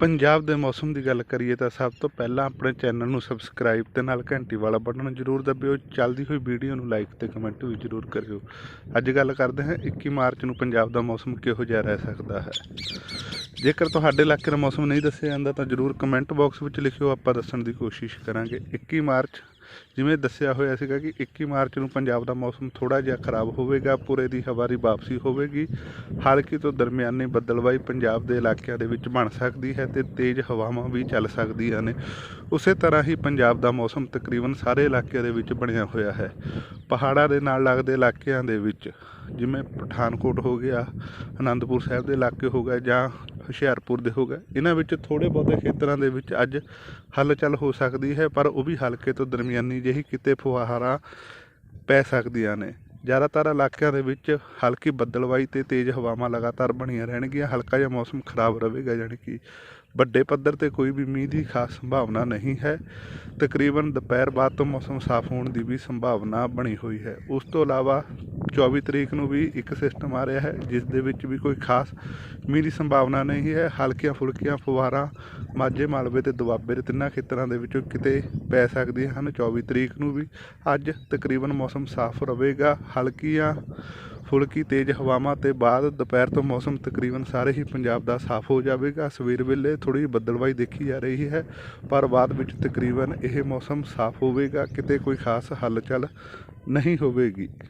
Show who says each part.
Speaker 1: ਪੰਜਾਬ ਦੇ ਮੌਸਮ ਦੀ ਗੱਲ ਕਰੀਏ ਤਾਂ ਸਭ ਤੋਂ ਪਹਿਲਾਂ ਆਪਣੇ ਚੈਨਲ ਨੂੰ ਸਬਸਕ੍ਰਾਈਬ ਤੇ ਨਾਲ ਘੰਟੀ ਵਾਲਾ ਬਟਨ ਜ਼ਰੂਰ ਦਬਿਓ। ਚੱਲਦੀ ਹੋਈ ਵੀਡੀਓ ਨੂੰ ਲਾਈਕ ਤੇ ਕਮੈਂਟ ਵੀ ਜ਼ਰੂਰ ਕਰਿਓ। ਅੱਜ ਗੱਲ ਕਰਦੇ ਹਾਂ 21 ਮਾਰਚ ਨੂੰ ਪੰਜਾਬ ਦਾ ਮੌਸਮ ਕਿਹੋ ਜਿਹਾ ਰਹਿ ਸਕਦਾ ਹੈ। ਜੇਕਰ ਤੁਹਾਡੇ ਇਲਾਕੇ ਦਾ ਮੌਸਮ ਨਹੀਂ ਦੱਸਿਆ ਜਾਂਦਾ, ਤਾਂ ਜ਼ਰੂਰ ਕਮੈਂਟ ਬਾਕਸ ਵਿੱਚ ਲਿਖਿਓ, ਆਪਾਂ ਦੱਸਣ ਦੀ ਕੋਸ਼ਿਸ਼ ਕਰਾਂਗੇ। 21 ਮਾਰਚ ਜਿਵੇਂ ਦੱਸਿਆ ਹੋਇਆ ਸੀਗਾ ਕਿ 21 ਮਾਰਚ ਨੂੰ ਪੰਜਾਬ ਦਾ ਮੌਸਮ ਥੋੜਾ ਜਿਹਾ ਖਰਾਬ ਹੋਵੇਗਾ, ਪੂਰੇ ਦੀ ਹਵਾ ਦੀ ਵਾਪਸੀ ਹੋਵੇਗੀ। ਹਲਕੀ ਤੋਂ ਦਰਮਿਆਨੀ ਬੱਦਲਵਾਈ ਪੰਜਾਬ ਦੇ ਇਲਾਕਿਆਂ ਦੇ ਵਿੱਚ ਬਣ ਸਕਦੀ ਹੈ ਤੇ ਤੇਜ਼ ਹਵਾਵਾਂ ਵੀ ਚੱਲ ਸਕਦੀਆਂ ਨੇ। ਉਸੇ ਤਰ੍ਹਾਂ ਹੀ ਪੰਜਾਬ ਦਾ ਮੌਸਮ ਤਕਰੀਬਨ ਸਾਰੇ ਇਲਾਕਿਆਂ ਦੇ ਵਿੱਚ ਬਣਿਆ ਹੋਇਆ ਹੈ। ਪਹਾੜਾਂ ਦੇ ਨਾਲ ਲੱਗਦੇ ਇਲਾਕਿਆਂ ਦੇ ਵਿੱਚ, ਜਿਵੇਂ ਪਠਾਨਕੋਟ ਹੋ ਗਿਆ ਆਨੰਦਪੁਰ ਸਾਹਿਬ ਦੇ ਇਲਾਕੇ ਹੋ ਗਏ, ਜਾਂ ਹੁਸ਼ਿਆਰਪੁਰ ਦੇ ਹੋ ਗਏ। ਇਹਨਾਂ ਵਿੱਚ ਥੋੜੇ ਬਹੁਤੇ ਖੇਤਰਾਂ ਦੇ ਵਿੱਚ ਅੱਜ ਹਲਚਲ ਹੋ ਸਕਦੀ ਹੈ, ਪਰ ਉਹ ਵੀ ਹਲਕੇ ਤੋਂ ਦਰਮਿਆਨੀ ਜਿਹੀ ਕਿਤੇ ਫੁਹਾਰਾਂ ਪੈ ਸਕਦੀਆਂ ਨੇ। ਜ਼ਿਆਦਾਤਰ ਇਲਾਕਿਆਂ ਦੇ ਵਿੱਚ ਹਲਕੀ ਬੱਦਲਵਾਈ ਤੇ ਤੇਜ਼ ਹਵਾਵਾਂ ਲਗਾਤਾਰ ਬਣੀਆਂ ਰਹਿਣਗੀਆਂ। ਹਲਕਾ ਜਿਹਾ ਮੌਸਮ ਖਰਾਬ ਰਹੇਗਾ, ਯਾਨੀ ਕਿ ਵੱਡੇ ਪੱਧਰ ਤੇ ਕੋਈ ਵੀ ਮੀਂਹ ਦੀ ਖਾਸ ਸੰਭਾਵਨਾ ਨਹੀਂ ਹੈ। ਤਕਰੀਬਨ ਦੁਪਹਿਰ ਬਾਅਦ ਤੋਂ ਮੌਸਮ ਸਾਫ਼ ਹੋਣ ਦੀ ਵੀ ਸੰਭਾਵਨਾ ਬਣੀ ਹੋਈ ਹੈ। ਉਸ ਤੋਂ ਇਲਾਵਾ 24 ਤਰੀਕ ਨੂੰ ਵੀ ਇੱਕ ਸਿਸਟਮ ਆ ਰਿਹਾ ਹੈ, ਜਿਸ ਦੇ ਵਿੱਚ ਵੀ ਕੋਈ ਖਾਸ ਮੀਂਹ ਦੀ ਸੰਭਾਵਨਾ ਨਹੀਂ ਹੈ। ਹਲਕੀਆਂ ਫੁਲਕੀਆਂ ਫੁਹਾਰਾਂ, ਮਾਝੇ ਮਾਲਵੇ ਤੇ ਦੁਆਬੇ ਦੇ ਤਿੰਨਾਂ ਖੇਤਰਾਂ ਦੇ ਵਿੱਚੋਂ ਕਿਤੇ ਪੈ ਸਕਦੀਆਂ ਹਨ। 24 ਤਰੀਕ ਨੂੰ ਵੀ ਅੱਜ ਤਕਰੀਬਨ ਮੌਸਮ ਸਾਫ਼ ਰਹੇਗਾ। ਹਲਕੀਆਂ ਫੁਲਕੀ ਤੇਜ਼ ਹਵਾਵਾਂ ਤੇ ਬਾਅਦ ਦੁਪਹਿਰ ਤੋਂ ਮੌਸਮ ਤਕਰੀਬਨ ਸਾਰੇ ਹੀ ਪੰਜਾਬ ਦਾ ਸਾਫ਼ ਹੋ ਜਾਵੇਗਾ। ਸਵੇਰ ਵੇਲੇ ਥੋੜੀ ਬੱਦਲਵਾਈ ਦੇਖੀ ਜਾ ਰਹੀ ਹੈ, ਪਰ ਬਾਅਦ ਵਿੱਚ ਤਕਰੀਬਨ ਇਹ ਮੌਸਮ ਸਾਫ਼ ਹੋਵੇਗਾ। ਕਿਤੇ ਕੋਈ ਖਾਸ ਹਲਚਲ ਨਹੀਂ ਹੋਵੇਗੀ।